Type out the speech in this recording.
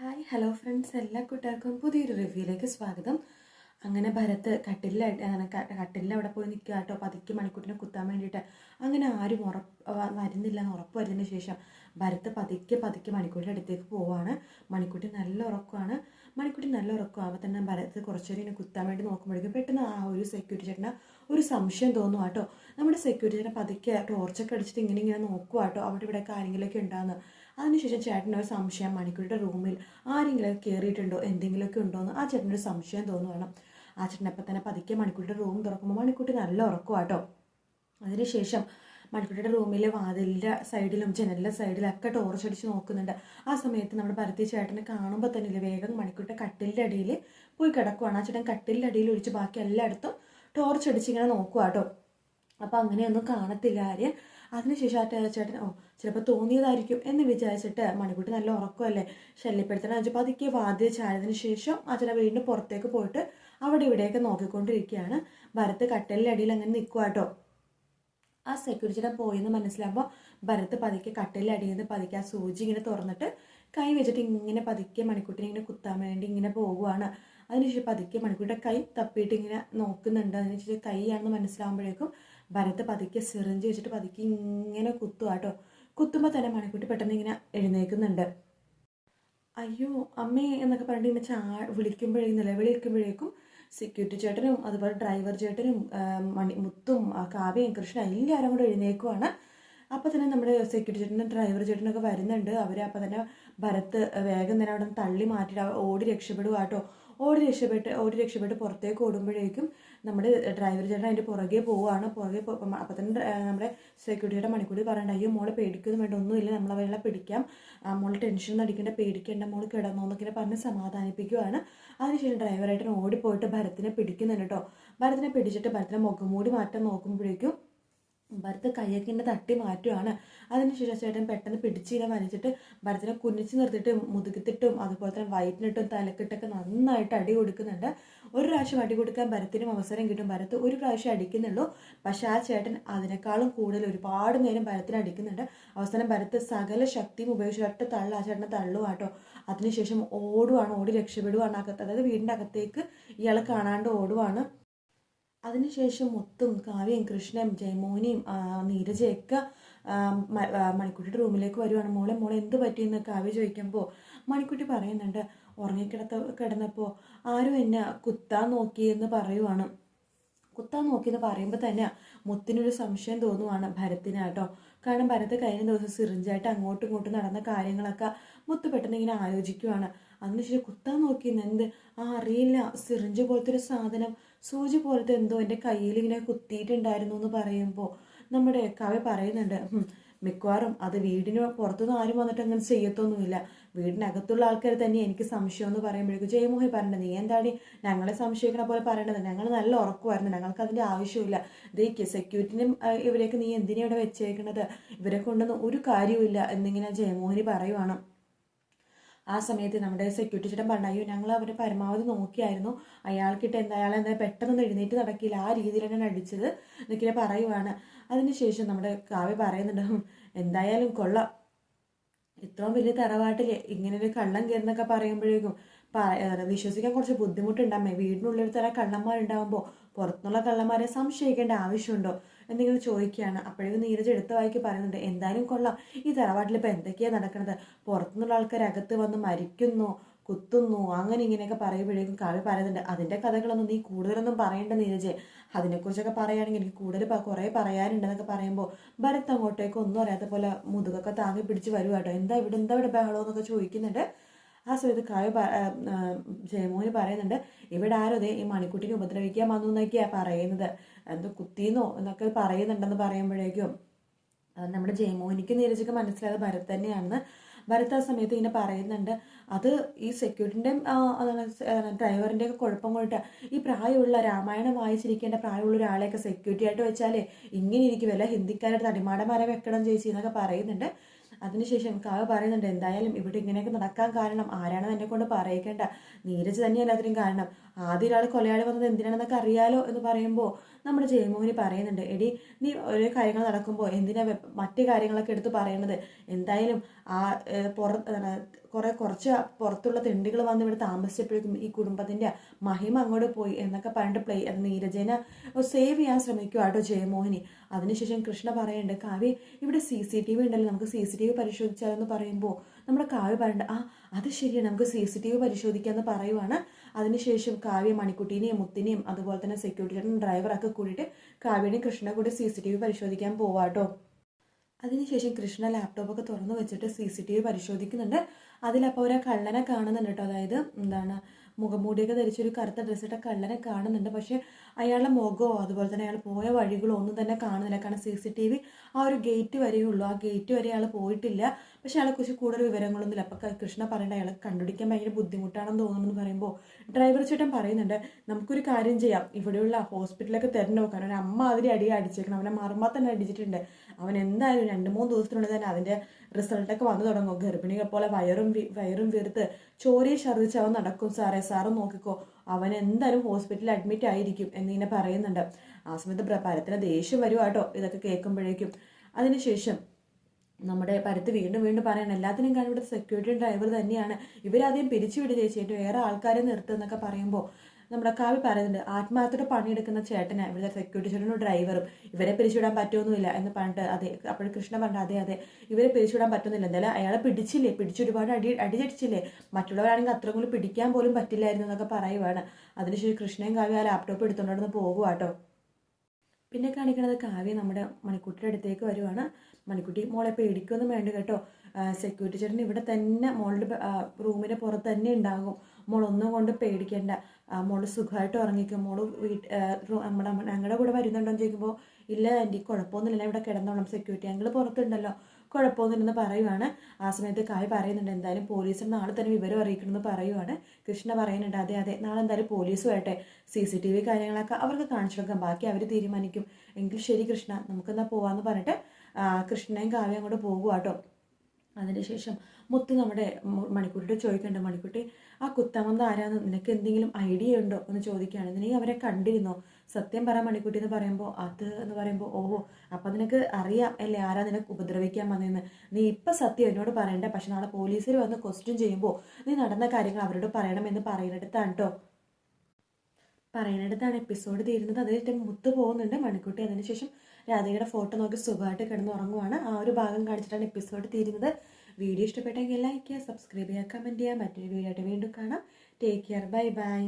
Hi hello friends. എല്ലാ കൂട്ടുകാർക്കും പുതിയൊരു റിവ്യൂയിലേക്ക് സ്വാഗതം. അങ്ങനെ ഭരത് കട്ടിലായിട്ട് കട്ടിലിൽ അവിടെ പോയി നിൽക്കുക കേട്ടോ. പതുക്കെ മണിക്കൂട്ടിനെ കുത്താൻ വേണ്ടിയിട്ട്. അങ്ങനെ ആരും ഉറപ്പ് വരുന്നില്ല എന്ന് ഉറപ്പ് വരുന്നതിന് ശേഷം ഭരത് പതുക്കെ പതുക്കെ മണിക്കൂട്ടിന്റെ അടുത്തേക്ക് പോവാണ്. മണിക്കൂട്ടി നല്ല ഉറക്കമാണ്. മണിക്കൂട്ടി നല്ല ഉറക്കമാകുമ്പോൾ തന്നെ ഭരത് കുറച്ചേരം ഇങ്ങനെ കുത്താൻ വേണ്ടി നോക്കുമ്പോഴേക്കും പെട്ടെന്ന് ആ ഒരു സെക്യൂരിറ്റി ചേട്ടന് ഒരു സംശയം തോന്നും കേട്ടോ. നമ്മുടെ സെക്യൂരിറ്റി ചേട്ടൻ പതുക്കെ ടോർച്ചൊക്കെ അടിച്ചിട്ട് ഇങ്ങനെ ഇങ്ങനെ നോക്കുക കേട്ടോ. അവിടെ ഇവിടെ ആരെങ്കിലുമൊക്കെ ഉണ്ടാകുന്നു അതിനുശേഷം ചേട്ടനൊരു സംശയം മണിക്കുട്ടിയുടെ റൂമിൽ ആരെങ്കിലും കയറിയിട്ടുണ്ടോ എന്തെങ്കിലുമൊക്കെ ഉണ്ടോ എന്ന് ആ ചേട്ടനൊരു സംശയം തോന്നുവാണ്. ആ ചേട്ടൻ അപ്പം തന്നെ പതുക്കെ മണിക്കൂട്ടിയുടെ റൂം തുറക്കുമ്പോൾ മണിക്കൂട്ടി നല്ല ഉറക്കുവാട്ടോ അതിനുശേഷം മണിക്കുട്ടിയുടെ റൂമിലെ വാതിലിന്റെ സൈഡിലും ജനലിന്റെ സൈഡിലൊക്കെ ടോർച്ച് അടിച്ച് നോക്കുന്നുണ്ട്. ആ സമയത്ത് നമ്മുടെ ഭരതി ചേട്ടനെ കാണുമ്പോൾ തന്നെ ഇല്ല വേഗം മണിക്കുട്ടിയുടെ കട്ടിലിന്റെ അടിയിൽ പോയി കിടക്കുവാണ്. ആ ചേട്ടൻ കട്ടിലിന്റെ അടിയിൽ ഒഴിച്ച് ബാക്കി എല്ലായിടത്തും ടോർച്ച് അടിച്ച് ഇങ്ങനെ നോക്കുക കേട്ടോ അപ്പോൾ അങ്ങനെയൊന്നും കാണത്തില്ല ആര്യൻ അതിനുശേഷം ആ ടേച്ചേട്ടൻ ചേട്ടൻ ഓ ചിലപ്പോൾ തോന്നിയതായിരിക്കും എന്ന് വിചാരിച്ചിട്ട് മണിക്കുട്ടി നല്ല ഉറക്കമല്ലേ ശല്യപ്പെടുത്തണം. വെച്ചാൽ പതുക്കെ വാദ്യ ചായതിനു ശേഷം ചേട്ടൻ വീടിന്റെ പുറത്തേക്ക് പോയിട്ട് അവിടെ ഇവിടെയൊക്കെ നോക്കിക്കൊണ്ടിരിക്കുകയാണ്. ഭരത്ത് കട്ടലിന്റെ അടിയിൽ അങ്ങനെ നിൽക്കുക കേട്ടോ ആ സെക്യൂരിറ്റിയുടെ പോയെന്ന് മനസ്സിലാകുമ്പോൾ ഭരത്ത് പതുക്കെ അടിയിൽ നിന്ന് പതുക്കെ ആ സൂചി ഇങ്ങനെ തുറന്നിട്ട് കൈ വെച്ചിട്ട് ഇങ്ങനെ പതുക്കെ മണിക്കുട്ടിനെ ഇങ്ങനെ കുത്താൻ വേണ്ടി ഇങ്ങനെ പോകുവാണ്. അതിനുശേഷം പതുക്കെ മണിക്കുട്ടിയുടെ കൈ തപ്പിയിട്ട് ഇങ്ങനെ നോക്കുന്നുണ്ട്. അതിനുശേഷം കൈയാണെന്ന് മനസ്സിലാകുമ്പോഴേക്കും ഭരത് പതുക്കെ സിറിഞ്ച് വെച്ചിട്ട് പതുക്കെ ഇങ്ങനെ കുത്തുക കേട്ടോ കുത്തുമ്പോൾ തന്നെ മണിക്കുട്ടി പെട്ടെന്ന് ഇങ്ങനെ എഴുന്നേൽക്കുന്നുണ്ട്. അയ്യോ അമ്മേ എന്നൊക്കെ പറഞ്ഞിട്ട് ഇങ്ങനെ ചാ വിളിക്കുമ്പോഴേ നിലവിളിക്കുമ്പോഴേക്കും സെക്യൂരിറ്റി ചേട്ടനും അതുപോലെ ഡ്രൈവർ ചേട്ടനും മണി മുത്തും കാവ്യയും കൃഷ്ണ എല്ലാവരും കൂടെ എഴുന്നേക്കുവാണ് അപ്പോൾ തന്നെ നമ്മുടെ സെക്യൂരിറ്റി ചേട്ടനും ഡ്രൈവർ ചേട്ടനൊക്കെ വരുന്നുണ്ട്. അവർ അപ്പോൾ തന്നെ ഭരത്ത് വേഗം തന്നെ അവിടെ നിന്ന് തള്ളി മാറ്റിയിട്ട് ഓടി രക്ഷപ്പെടുക കേട്ടോ ഓടി രക്ഷപ്പെട്ട് ഓടി രക്ഷപ്പെട്ട് പുറത്തേക്ക് ഓടുമ്പോഴേക്കും നമ്മുടെ ഡ്രൈവർ ചേട്ടൻ അതിന്റെ പുറകെ പോവുകയാണ്. പുറകെ അപ്പം തന്നെ നമ്മുടെ സെക്യൂരിറ്റിയുടെ മണിക്കൂടി പറയണ്ട അയ്യോ മോളെ പേടിക്കൊന്നും വേണ്ട ഒന്നുമില്ല നമ്മളെ അവളെ പിടിക്കാം. മോളെ ടെൻഷൻ അടിക്കേണ്ട പേടിക്കേണ്ട മോൾ കിടന്നു എന്നൊക്കെ പറഞ്ഞ് സമാധാനിപ്പിക്കുകയാണ് അതിനുശേഷം ഡ്രൈവറായിട്ട് ഓടിപ്പോയിട്ട് ഭരത്തിനെ പിടിക്കുന്നുണ്ട് കേട്ടോ. ഭരത്തിനെ പിടിച്ചിട്ട് ഭരത്തിനെ മുഖം മൂടി മാറ്റാൻ നോക്കുമ്പോഴേക്കും ഭരത് കയ്യക്കിന്റെ തട്ടി മാറ്റുവാണ്. അതിനുശേഷം ചേട്ടൻ പെട്ടെന്ന് പിടിച്ചിനെ വലിച്ചിട്ട് ഭരത്തിനെ കുനിച്ച് നിർത്തിയിട്ട് മുതുകത്തിട്ടും അതുപോലെ തന്നെ വയറ്റിനിട്ടും തലക്കിട്ടൊക്കെ നന്നായിട്ട് അടി കൊടുക്കുന്നുണ്ട്. ഒരു പ്രാവശ്യം അടി കൊടുക്കാൻ ഭരത്തിനും അവസരം കിട്ടും. ഭരത്ത് ഒരു പ്രാവശ്യം അടിക്കുന്നുള്ളൂ. പക്ഷെ ആ ചേട്ടൻ അതിനേക്കാളും കൂടുതൽ ഒരുപാട് നേരം ഭരത്തിനെ അടിക്കുന്നുണ്ട്. അവസാനം ഭരത്ത് സകല ശക്തിയും ഉപയോഗിച്ച് ഒറ്റ തള്ളു ആ ചേട്ടനെ തള്ളുവാട്ടോ അതിനുശേഷം ഓടുവാണ് ഓടി രക്ഷപ്പെടുവാണ്. അകത്ത് അതായത് വീടിന്റെ അകത്തേക്ക് ഇയാൾ കാണാണ്ട് ഓടുവാണ്. അതിനുശേഷം മുത്തും കാവ്യയും കൃഷ്ണയും ജയമോനിയും നീരജയൊക്കെ മണിക്കുട്ടിയുടെ റൂമിലേക്ക് വരുവാണ്. മോളെ മോളെ എന്ത് പറ്റിയെന്ന് കാവ്യ ചോദിക്കുമ്പോൾ മണിക്കുട്ടി പറയുന്നുണ്ട് ഉറങ്ങിക്കിടത്ത കിടന്നപ്പോൾ ആരും എന്നെ കുത്താൻ നോക്കിയെന്ന് പറയുവാണ്. കുത്താൻ നോക്കിയെന്ന് പറയുമ്പോൾ തന്നെ മുത്തിനൊരു സംശയം തോന്നുവാണ് ഭരത്തിനാട്ടോ. കാരണം ഭരത് കഴിഞ്ഞ ദിവസം സിറിഞ്ചായിട്ട് അങ്ങോട്ടും ഇങ്ങോട്ടും നടന്ന കാര്യങ്ങളൊക്കെ മുത്ത് പെട്ടെന്ന് ഇങ്ങനെ ആലോചിക്കുവാണ്. അതിനുശേഷം കുത്താൻ നോക്കിയെന്ന് എന്ത്? ആ അറിയില്ല. സിറിഞ്ച് പോലത്തെ ഒരു സാധനം സൂചി പോലത്തെ എന്തോ എന്റെ കയ്യിൽ ഇങ്ങനെ കുത്തിയിട്ടുണ്ടായിരുന്നു എന്ന് പറയുമ്പോൾ നമ്മുടെ കവി പറയുന്നുണ്ട് "ഹും, മിക്കവാറും അത് വീടിന് പുറത്തുനിന്ന് ആരും വന്നിട്ട് അങ്ങനെ ചെയ്യത്തൊന്നുമില്ല. വീടിനകത്തുള്ള ആൾക്കാർ തന്നെ എനിക്ക് സംശയം എന്ന് പറയുമ്പോഴേക്കും ജയമോഹൻ പറഞ്ഞത് നീ എന്താണ് ഞങ്ങളെ സംശയിക്കണ പോലെ പറയണത്? ഞങ്ങൾ നല്ല ഉറക്കുമായിരുന്നു ഞങ്ങൾക്ക് അതിന്റെ ആവശ്യമില്ല. ഇതേക്ക് സെക്യൂരിറ്റിനും ഇവരെയൊക്കെ നീ എന്തിനാണ് ഇവിടെ വെച്ചേക്കണത്? ഇവരെ കൊണ്ടൊന്നും ഒരു കാര്യമില്ല എന്നിങ്ങനെ ജയമോഹനി പറയുവാണ്. ആ സമയത്ത് നമ്മുടെ സെക്യൂരിറ്റി ചേട്ടൻ പറഞ്ഞു അയ്യോ ഞങ്ങൾ അവരെ പരമാവധി നോക്കിയായിരുന്നു. അയാൾക്കിട്ട് എന്താ അയാൾ എന്താ പെട്ടെന്ന് എഴുന്നേറ്റ് നടക്കില്ല. ആ രീതിയിലാണ് അടിച്ചത് എന്നൊക്കെ പറയുവാണ്. അതിനുശേഷം നമ്മുടെ കാവ്യ പറയുന്നുണ്ട് എന്തായാലും കൊള്ളാം. ഇത്രയും വലിയ തറവാട്ടിൽ ഇങ്ങനെ ഒരു കള്ളം കയറുന്നൊക്കെ പറയുമ്പോഴേക്കും വിശ്വസിക്കാൻ കുറച്ച് ബുദ്ധിമുട്ടുണ്ടാമേ വീടിനുള്ളിൽ തന്നെ കള്ളന്മാരുണ്ടാകുമ്പോൾ പുറത്തുനിന്നുള്ള കള്ളന്മാരെ സംശയിക്കേണ്ട ആവശ്യമുണ്ടോ? എന്നിങ്ങനെ ചോദിക്കുകയാണ്. അപ്പോഴേക്കും നീരജ് എടുത്ത വായിക്ക് പറയുന്നുണ്ട് എന്തായാലും കൊള്ളാം. ഈ തറവാട്ടിൽ ഇപ്പം എന്തൊക്കെയാണ് നടക്കുന്നത് പുറത്തുനിന്നുള്ള ആൾക്കാർ അകത്ത് വന്ന് മരിക്കുന്നു. കുത്തുന്നു അങ്ങനെ ഇങ്ങനെയൊക്കെ പറയുമ്പോഴേക്കും കാവ്യ പറയുന്നുണ്ട് അതിന്റെ കഥകളൊന്നും നീ കൂടുതലൊന്നും പറയേണ്ട നീരജെ. അതിനെക്കുറിച്ചൊക്കെ പറയുകയാണെങ്കിൽ എനിക്ക് കൂടുതൽ കുറേ പറയാനുണ്ടെന്നൊക്കെ പറയുമ്പോൾ ഭരത് അങ്ങോട്ടേക്ക് ഒന്നും അറിയാത്ത പോലെ മുതുകൊക്കെ താങ്ങി പിടിച്ച് വരുവാട്ടോ എന്താ ഇവിടെ എന്താ ഇവിടെ ബഹളം എന്നൊക്കെ ചോദിക്കുന്നുണ്ട്. ആ സമയത്ത് കാവ്യ ജയമോഹന് പറയുന്നുണ്ട് ഇവിടെ ആരോ ദേ ഈ മണിക്കുട്ടിനെ ഉപദ്രവിക്കാൻ വന്നു എന്നൊക്കെയാണ് പറയുന്നത്. എന്തോ കുത്തിന്നോ എന്നൊക്കെ പറയുന്നുണ്ടെന്ന് പറയുമ്പോഴേക്കും നമ്മുടെ ജയമോഹനിക്ക് നീരജക്ക് മനസ്സിലായത് ഭരത് തന്നെയാണെന്ന് ഭരത് ആ സമയത്ത് ഇങ്ങനെ പറയുന്നുണ്ട്. അത് ഈ സെക്യൂരിറ്റിന്റെയും ഡ്രൈവറിന്റെ ഒക്കെ കുഴപ്പം കൊണ്ടിട്ട് ഈ പ്രായമുള്ള രാമായണം വായിച്ചിരിക്കേണ്ട പ്രായമുള്ള ഒരാളെയൊക്കെ സെക്യൂരിറ്റി ആയിട്ട് വെച്ചാലേ ഇങ്ങനെ ഇരിക്കും. വല്ല ഹിന്ദിക്കാരുടെ തടിമാടന്മാരെ വെക്കണം ചേച്ചി എന്നൊക്കെ പറയുന്നുണ്ട്. അതിനുശേഷം കാവ് പറയുന്നുണ്ട് എന്തായാലും ഇവിടെ ഇങ്ങനെയൊക്കെ നടക്കാൻ കാരണം ആരാണെന്ന് എന്നെ കൊണ്ട് പറയിക്കേണ്ട. നീരജ് തന്നെയല്ല അതിനും കാരണം. ആദ്യ ഒരാൾ കൊലയാളി വന്നത് എന്തിനാണെന്നൊക്കെ അറിയാലോ എന്ന് പറയുമ്പോൾ നമ്മുടെ ജയമോഹിനി പറയുന്നുണ്ട് എടി നീ ഓരോ കാര്യങ്ങൾ നടക്കുമ്പോൾ എന്തിനാ മറ്റു കാര്യങ്ങളൊക്കെ എടുത്ത് പറയുന്നത് എന്തായാലും ആ പുറത്ത് കുറേ കുറെ കുറച്ച് പുറത്തുള്ള തെണ്ടികൾ വന്ന് ഇവിടെ താമസിച്ചപ്പോഴേക്കും ഈ കുടുംബത്തിന്റെ മഹിമ അങ്ങോട്ട് പോയി എന്നൊക്കെ പറഞ്ഞിട്ട് പ്ലേ അത് നീരജനെ സേവ് ചെയ്യാൻ ശ്രമിക്കുക കേട്ടോ ജയമോഹിനി അതിനുശേഷം കൃഷ്ണ പറയുന്നുണ്ട് കാവ്യ ഇവിടെ സി സി ടി വി ഉണ്ടല്ലോ നമുക്ക് സി സി ടി വി പരിശോധിച്ചാലെന്ന് പറയുമ്പോൾ നമ്മുടെ കാവ്യ പറയുന്നുണ്ട് ആ അത് ശരിയാണ്. നമുക്ക് സി സി ടി വി പരിശോധിക്കാമെന്ന് പറയുവാണ്. അതിനുശേഷം കാവ്യ മണിക്കുട്ടീനെയും മുത്തിനെയും അതുപോലെ തന്നെ സെക്യൂരിറ്റിയുടെ ഡ്രൈവറൊക്കെ കൂടിയിട്ട് കാവ്യനെയും കൃഷ്ണനെ കൂടി സി സി ടി വി പരിശോധിക്കാൻ പോവാട്ടോ അതിനുശേഷം കൃഷ്ണ ലാപ്ടോപ്പൊക്കെ തുറന്നു വെച്ചിട്ട് സി സി ടി വി പരിശോധിക്കുന്നുണ്ട്. അതിലപ്പോൾ ഒരു കള്ളനെ കാണുന്നുണ്ട് കേട്ടോ അതായത് എന്താണ് മുഖംമൂടിയൊക്കെ ധരിച്ചൊരു കറുത്ത ഡ്രസ്സിട്ട കള്ളനെ കാണുന്നുണ്ട്. പക്ഷേ അയാളുടെ മുഖമോ അതുപോലെ തന്നെ അയാൾ പോയ വഴികളോ ഒന്നും തന്നെ കാണുന്നില്ല. കാരണം സി സി ടി വി ആ ഒരു ഗേറ്റ് വരെയുള്ളൂ ആ ഗേറ്റ് വരെ അയാൾ പോയിട്ടില്ല. പക്ഷേ അയാളെ കുറിച്ച് കൂടുതൽ വിവരങ്ങളൊന്നുമില്ല അപ്പോൾ കൃഷ്ണ പറയേണ്ട അയാളെ കണ്ടുപിടിക്കാൻ ഭയങ്കര ബുദ്ധിമുട്ടാണെന്ന് തോന്നുന്നു പറയുമ്പോൾ ഡ്രൈവർ ചേട്ടൻ പറയുന്നുണ്ട് നമുക്കൊരു കാര്യം ചെയ്യാം. ഇവിടെയുള്ള ഹോസ്പിറ്റലൊക്കെ തിരഞ്ഞു നോക്കാൻ ഒരു അമ്മ അതിരി അടി അടിച്ചേക്കണം. അവനെ മർമ്മ തന്നെ അടിച്ചിട്ടുണ്ട്. അവൻ എന്തായാലും രണ്ട് മൂന്ന് ദിവസത്തിനുള്ളിൽ തന്നെ അതിന്റെ റിസൾട്ടൊക്കെ വന്നു തുടങ്ങും. ഗർഭിണികൾ പോലെ വയറും വയറും വീർത്ത് ചോരയെ ഛർദ്ദിച്ച് അവൻ നടക്കും. സാറേ സാറ് നോക്കിക്കോ. അവൻ എന്തായാലും ഹോസ്പിറ്റലിൽ അഡ്മിറ്റ് ആയിരിക്കും എന്നിങ്ങനെ പറയുന്നുണ്ട്. ആ സമയത്ത് പ്രഭാരത്തിന് ദേഷ്യം വരുവാട്ടോ ഇതൊക്കെ കേൾക്കുമ്പോഴേക്കും. അതിനുശേഷം നമ്മുടെ പരത്ത് വീണ്ടും വീണ്ടും പറയണം എല്ലാത്തിനും കാരണം ഇവിടെ സെക്യൂരിറ്റി ഡ്രൈവർ തന്നെയാണ്. ഇവരാദ്യം പിരിച്ചുവിട് ചേച്ചി ഏറ്റവും വേറെ ആൾക്കാരെ നിർത്തുന്നൊക്കെ പറയുമ്പോൾ നമ്മുടെ കാവ്യ പറയുന്നുണ്ട് ആത്മാർത്ഥയുടെ പണിയെടുക്കുന്ന ചേട്ടനെ ഇവിടുത്തെ സെക്യൂരിറ്റി ചേട്ടനും ഡ്രൈവറും ഇവരെ പിരിച്ചുവിടാൻ പറ്റുമൊന്നുമില്ല എന്ന് പറഞ്ഞിട്ട് അതെ അപ്പോൾ കൃഷ്ണ പറഞ്ഞു അതെ അതെ ഇവരെ പിരിച്ചുവിടാൻ പറ്റുന്നില്ല എന്തായാലും അയാളെ പിടിച്ചില്ലേ? പിടിച്ച് ഒരുപാട് അടി അടിചടിച്ചില്ലേ മറ്റുള്ളവരാണെങ്കിൽ അത്ര പോലും പിടിക്കാൻ പോലും പറ്റില്ലായിരുന്നു എന്നൊക്കെ പറയുവാണ്. അതിനുശേഷം കൃഷ്ണയും കാവ്യ ആ ലാപ്ടോപ്പ് എടുത്തുകൊണ്ടിരുന്ന് പോകുക കേട്ടോ പിന്നെ കാണിക്കുന്നത് കാവ്യ നമ്മുടെ മണിക്കുട്ടിയുടെ അടുത്തേക്ക് വരുവാണ്. മണിക്കുട്ടി മോളെ പേടിക്കൊന്നും വേണ്ട കേട്ടോ. സെക്യൂരിറ്റി ചേട്ടൻ ഇവിടെ തന്നെ മോളുടെ റൂമിന്റെ പുറത്ത് തന്നെ ഉണ്ടാകും. മോളൊന്നും കൊണ്ട് പേടിക്കേണ്ട. മോൾ സുഖമായിട്ട് ഉറങ്ങിക്കും. മോൾ വീട്ട് നമ്മുടെ ഞങ്ങളുടെ കൂടെ വരുന്നുണ്ടോ എന്ന് ചോദിക്കുമ്പോൾ ഇല്ല ആന്റി കുഴപ്പമൊന്നുമില്ല. ഇവിടെ കിടന്നോളാം. സെക്യൂരിറ്റി ഞങ്ങൾ പുറത്തുണ്ടല്ലോ. കുഴപ്പമൊന്നുമില്ലെന്ന് പറയുവാണ്. ആ സമയത്ത് കായ് പറയുന്നുണ്ട് എന്തായാലും പോലീസിന് നാളെ തന്നെ വിവരം അറിയിക്കണമെന്ന് പറയുവാണ്. കൃഷ്ണ പറയുന്നുണ്ട് അതെ അതെ നാളെ എന്തായാലും പോലീസ് വരട്ടെ. സി സി ടി വി കാര്യങ്ങളൊക്കെ അവർക്ക് കാണിച്ചു കൊടുക്കാം. ബാക്കി അവർ തീരുമാനിക്കും. എങ്കിൽ ശരി കൃഷ്ണ നമുക്കെന്നാൽ പോവാന്ന് പറഞ്ഞിട്ട് കൃഷ്ണയും കാവ്യം അങ്ങോട്ട് പോകുക കേട്ടോ അതിനുശേഷം മുത്ത് നമ്മുടെ മണിക്കുട്ടിയോട് ചോദിക്കണ്ട മണിക്കുട്ടി ആ കുത്തമന്ത് ആരാന്ന്? നിനക്ക് എന്തെങ്കിലും ഐഡിയ ഉണ്ടോ? എന്ന് ചോദിക്കുകയാണ്. നീ അവരെ കണ്ടിരുന്നോ? സത്യം പറ മണിക്കുട്ടി എന്ന് പറയുമ്പോൾ അത് എന്ന് പറയുമ്പോൾ ഓഹോ അപ്പം നിനക്ക് അറിയാം അല്ലേ ആരാ നിനക്ക് ഉപദ്രവിക്കാൻ വന്നതെന്ന് നീ ഇപ്പം സത്യം എന്നോട് പറയണ്ട പക്ഷെ നാളെ പോലീസിൽ വന്ന് ക്വസ്റ്റ്യൻ ചെയ്യുമ്പോൾ നീ നടന്ന കാര്യങ്ങൾ അവരോട് പറയണമെന്ന് പറയുന്നിടത്താണ് കേട്ടോ പറയുന്നിടത്താണ് എപ്പിസോഡ് തീരുന്നത്. അതിൽ മുത്ത് പോകുന്നുണ്ട് മണിക്കുട്ടി. അതിനുശേഷം രാധികയുടെ ഫോട്ടോ നോക്കി സുഖമായിട്ട് കിടന്ന് ഉറങ്ങുവാണ്. ആ ഒരു ഭാഗം കാണിച്ചിട്ടാണ് എപ്പിസോഡ് തീരുന്നത്. വീഡിയോ ഇഷ്ടപ്പെട്ടെങ്കിൽ ലൈക്ക് ചെയ്യുക സബ്സ്ക്രൈബ് ചെയ്യുക കമന്റ് ചെയ്യുക. മറ്റൊരു വീഡിയോ ആയിട്ട് വീണ്ടും കാണാം. Take care bye bye